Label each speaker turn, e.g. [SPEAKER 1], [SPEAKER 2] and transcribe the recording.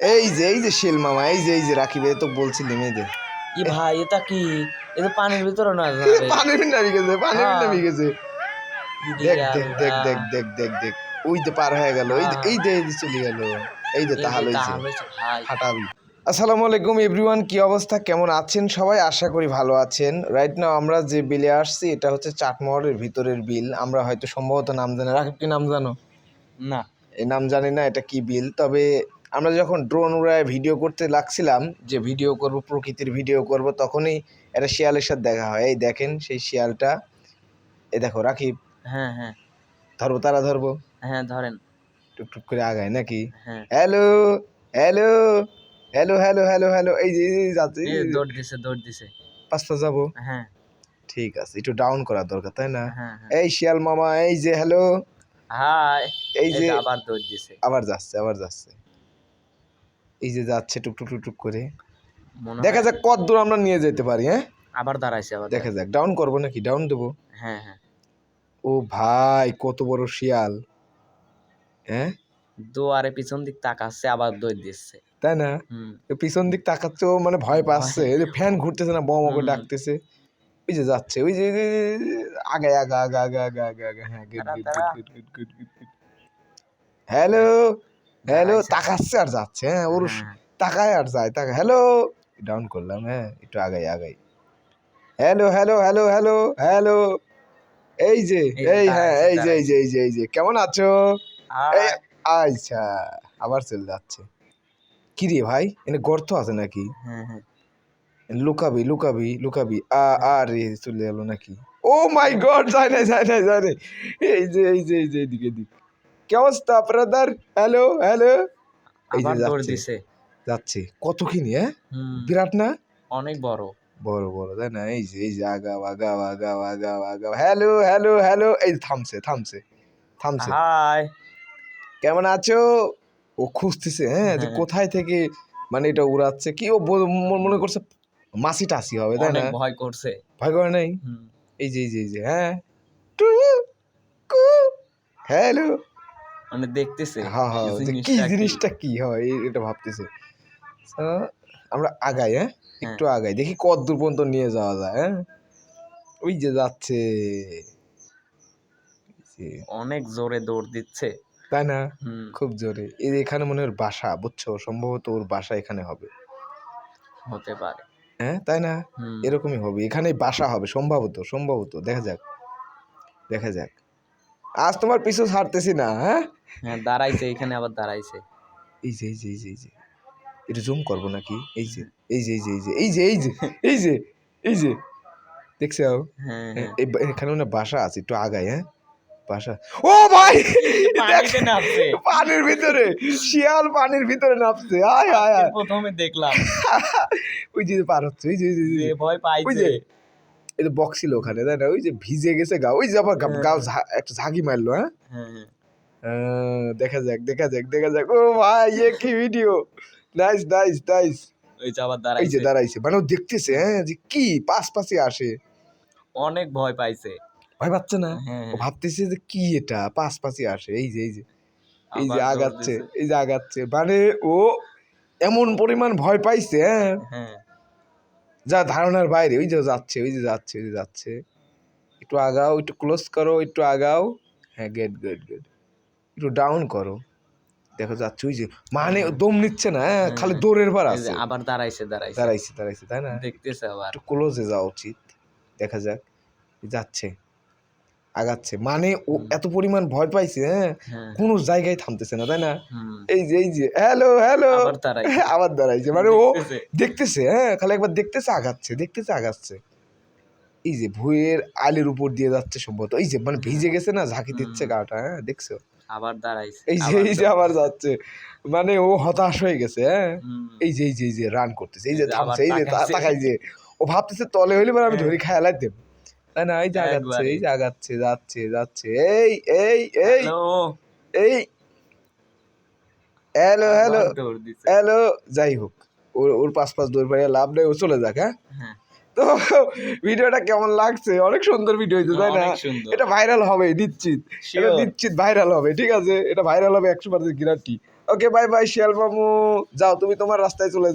[SPEAKER 1] এই যে এই যে শিল মামা এই যে এই যে রাখিব এই তো বলছিলি মেয়েদে
[SPEAKER 2] ই ভাই এটা কি? এটা পানির ভিতরে না
[SPEAKER 1] পানি ভিন্না গেছে পানি। ভিন্না গেছে। দেখ দেখ দেখ দেখ দেখ দেখ দেখ। ওই তো পার হয়ে গেল এই এই যে এই যে চলে গেল। এই যে তাহলে এই যে হাঁটাবি। আসসালামু আলাইকুম এভরিওয়ান কি অবস্থা? কেমন আছেন সবাই? আশা করি ভালো আছেন। রাইট নাও আমরা যে বিলে আসছি এটা হচ্ছে চাটমোহরের ভিতরের বিল। আমরা হয়তো সম্ভবত নাম জানি। রাকিব কি নাম জানো?
[SPEAKER 2] না।
[SPEAKER 1] এই নাম জানি না এটা কি বিল? তবে আমরা যখন ড্রোন উড়ায় ভিডিও করতে লাগছিলাম যে ভিডিও করব প্রকৃতির ভিডিও করব তখনই একটা শিয়ালের সাথে দেখা হয়। এই দেখেন সেই শিয়ালটা। এই দেখো রাকিব।
[SPEAKER 2] হ্যাঁ হ্যাঁ।
[SPEAKER 1] ধরবো তারা ধরবো।
[SPEAKER 2] হ্যাঁ ধরেন।
[SPEAKER 1] টুকটুক করে আগায় নাকি?
[SPEAKER 2] হ্যাঁ।
[SPEAKER 1] Hello hello hello hello hello hello এই যে যাচ্ছে।
[SPEAKER 2] দৌড় দিছে দৌড় দিছে।
[SPEAKER 1] পাঁচ পাঁচ যাব।
[SPEAKER 2] হ্যাঁ।
[SPEAKER 1] ঠিক আছে একটু ডাউন করা দরকার তাই না?
[SPEAKER 2] হ্যাঁ হ্যাঁ।
[SPEAKER 1] এই শিয়াল মামা এই যে হ্যালো।
[SPEAKER 2] হাই।
[SPEAKER 1] এই যে
[SPEAKER 2] আবার দৌড় দিছে।
[SPEAKER 1] আবার যাচ্ছে আবার যাচ্ছে। এই যে যাচ্ছে টুকটুক টুকটুক করে। দেখা যাক কত দূর আমরা নিয়ে যেতে পারি হ্যাঁ?
[SPEAKER 2] আবার দাঁড়াইছে আবার
[SPEAKER 1] দেখা যাক ডাউন করব নাকি? ডাউন দেবো?
[SPEAKER 2] হ্যাঁ হ্যাঁ।
[SPEAKER 1] ও ভাই কত বড় শিয়াল। হ্যাঁ?
[SPEAKER 2] দুয়ারে পিছন দিক তাকাচ্ছে আবার দৌড় দিচ্ছে।
[SPEAKER 1] তাই না? পিছন দিক তাকাচ্ছে ও মানে ভয় পাচ্ছে। এই যে ফ্যান ঘুরতেছে না বম করে ডাকতেছে। ওই যে যাচ্ছে ওই যে আগে আগে আগে আগে আগে আগে হ্যাঁ good. Good good good good hello hello তাকাচ্ছে আর যাচ্ছে হ্যাঁ ওর
[SPEAKER 2] হ্যাঁ,
[SPEAKER 1] তাকায় আর যায় তাকা হ্যালো ডাউন করলাম হ্যাঁ একটু আগাই আগাই। Hello hello hello hello hello এই যে
[SPEAKER 2] এই
[SPEAKER 1] হ্যাঁ এই যে এই যে এই যে এই যে কেমন আছো? আচ্ছা আবার চলে যাচ্ছে। কি রে ভাই এনে গর্ত আছে নাকি?
[SPEAKER 2] হ্যাঁ হ্যাঁ।
[SPEAKER 1] লুকাবি লুকাবি লুকাবি আ আর রে চলে গেল নাকি? ও মাই গড যায় না যায় না যায় না এই যে এই যে এই যে এদিকে দিক কি অবস্থা ব্রাদার হ্যালো হ্যালো এই যে যাচ্ছে। কত হ্যাঁ? বিরাট না?
[SPEAKER 2] অনেক বড়।
[SPEAKER 1] বড় বড় তাই না? এই যে এই যে আগাও আগাও আগাও আগাও আগাও হ্যালো হ্যালো হ্যালো এই থামছে থামছে থামছে।
[SPEAKER 2] হাই
[SPEAKER 1] কেমন আছো? ও খুঁজতেছে হ্যাঁ যে
[SPEAKER 2] হ্যাঁ।
[SPEAKER 1] কোথায় থেকে মানে এটা উড়াচ্ছে কি ও মনে করছে মাসি টাসি হবে তাই না?
[SPEAKER 2] ভয় করছে।
[SPEAKER 1] ভয় করে নাই? এই যে এই যে এই যে হ্যাঁ। হ্যালো
[SPEAKER 2] মানে দেখতেছে
[SPEAKER 1] হ্যাঁ হ্যাঁ কি
[SPEAKER 2] জিনিসটা
[SPEAKER 1] কি। হয় এটা ভাবতেছে। আমরা আগাই হ্যাঁ? একটু আগাই দেখি কত দূর পর্যন্ত নিয়ে যাওয়া যায় হ্যাঁ? ওই যে যাচ্ছে।
[SPEAKER 2] অনেক জোরে দৌড় দিচ্ছে।
[SPEAKER 1] তাই না? খুব জোরে। এই এখানে মনে হয় বাসা বুঝছ? সম্ভবত ওর বাসা এখানে হবে।
[SPEAKER 2] হতে পারে।
[SPEAKER 1] হ্যাঁ তাই না? এরকমই হবে। এখানে বাসা হবে সম্ভবত সম্ভবত। দেখা যাক। দেখা যাক। আজ তোমার পিছু ছাড়তেছি না হ্যাঁ
[SPEAKER 2] হ্যাঁ দাঁড়াইছে এখানে আবার দাঁড়াইছে
[SPEAKER 1] এই যে এই যে এই যে এই যে এটা জুম করব নাকি এই যে এই যে এই যে এই যে এই যে এই যে এই যে এই যে দেখছ এখানে না বাসা আছে একটু আগায় হ্যাঁ বাসা ও ভাই পানির ভিতরে শিয়াল পানির ভিতরে নামছে আয় আয়
[SPEAKER 2] প্রথমে দেখলাম
[SPEAKER 1] ওই যে পার হচ্ছে ওই যে ভয় পাইছে ওই
[SPEAKER 2] যে
[SPEAKER 1] এই যে বক্স ছিল ওখানে তাই না? ওই যে ভিজে গেছে গা ওই যে আবার
[SPEAKER 2] হ্যাঁ।
[SPEAKER 1] গাও ঝা- একটা ঝাঁকি মারলো হ্যাঁ?
[SPEAKER 2] হ্যাঁ হ্যাঁ।
[SPEAKER 1] দেখা যাক দেখা যাক দেখা যাক। ও ভাই এ কি ভিডিও নাইস নাইস নাইস
[SPEAKER 2] ওই যে আবার
[SPEAKER 1] এই যে
[SPEAKER 2] দাঁড়াইছে
[SPEAKER 1] দাঁড়াইছে মানে ও দেখতেছে হ্যাঁ যে কি পাশ পাশে আসে।
[SPEAKER 2] অনেক ভয় পাইছে।
[SPEAKER 1] ভয় পাচ্ছে না?
[SPEAKER 2] হ্যাঁ
[SPEAKER 1] ও ভাবতেছে যে কি এটা পাশ পাশে আসে এই যে এই যে। এই যে আগাচ্ছে এই যে আগাচ্ছে। মানে ও এমন পরিমাণ ভয় পাইছে হ্যাঁ?
[SPEAKER 2] হ্যাঁ।
[SPEAKER 1] যা ধারণার বাইরে ওই যে যাচ্ছে ওই যে যাচ্ছে ওই যে যাচ্ছে। একটু আগাও একটু ক্লোজ করো একটু আগাও। হ্যাঁ গেট গেট গেট একটু ডাউন করো। দেখো যাচ্ছে ওই যে মানে দম নিচ্ছে না হ্যাঁ, খালি
[SPEAKER 2] হ্যাঁ।
[SPEAKER 1] দৌড়ের বার আছে।
[SPEAKER 2] আবার দাঁড়াইছে দাঁড়াইছে।
[SPEAKER 1] দাঁড়াইছে দাঁড়াইছে তাই না?
[SPEAKER 2] দেখতেছে আবার।
[SPEAKER 1] একটু ক্লোজে যাওয়া উচিত। দেখা যাক। যাচ্ছে। আগাচ্ছে মানে ও এত পরিমাণ ভয় পাইছে হ্যাঁ
[SPEAKER 2] হ্যাঁ
[SPEAKER 1] কোনো জায়গায় থামতেছে না তাই না এই যে এই যে হ্যালো হ্যালো
[SPEAKER 2] আবার দাঁড়াইছে
[SPEAKER 1] মানে ও
[SPEAKER 2] দেখতেছে।
[SPEAKER 1] হ্যাঁ খালি একবার দেখতেছে আগাচ্ছে দেখতেছে আগাচ্ছে এই যে ভুঁয়ের আলের উপর দিয়ে যাচ্ছে সম্ভবত এই যে মানে ভিজে গেছে না ঝাঁকি দিচ্ছে। গাটা হ্যাঁ দেখছ
[SPEAKER 2] আবার দাঁড়াইছে
[SPEAKER 1] এই যে এই যে আবার যাচ্ছে মানে ও হতাশ হয়ে গেছে হ্যাঁ এই যে এই যে এই যে রান করতেছে এই যে থামছে এই যে
[SPEAKER 2] তাকাইছে।
[SPEAKER 1] তাকাই যে ও ভাবতেছে তলে হইলে পরে আমি
[SPEAKER 2] হ্যাঁ।
[SPEAKER 1] ধরে খেয়ালাই দেব তাই না? এই
[SPEAKER 2] একবারে।
[SPEAKER 1] এই যে আগাচ্ছে যাচ্ছে যাচ্ছে। এই এই এই এই। Hello hello. হ্যালো যাই হোক ওর ওর পাশ পাশ দৌড় পাইয়া লাভ নেই ও চলে যাক হ্যাঁ?
[SPEAKER 2] হ্যাঁ।
[SPEAKER 1] তো ভিডিওটা কেমন লাগছে? অনেক সুন্দর ভিডিও হয়েছে তাই না? এটা ভাইরাল হবে নিশ্চিত। এটা নিশ্চিত ভাইরাল হবে ঠিক আছে? এটা ভাইরাল হবে একশো percent guarantee okay bye bye শিয়াল মামু। যাও তুমি তোমার রাস্তায় চলে যাও।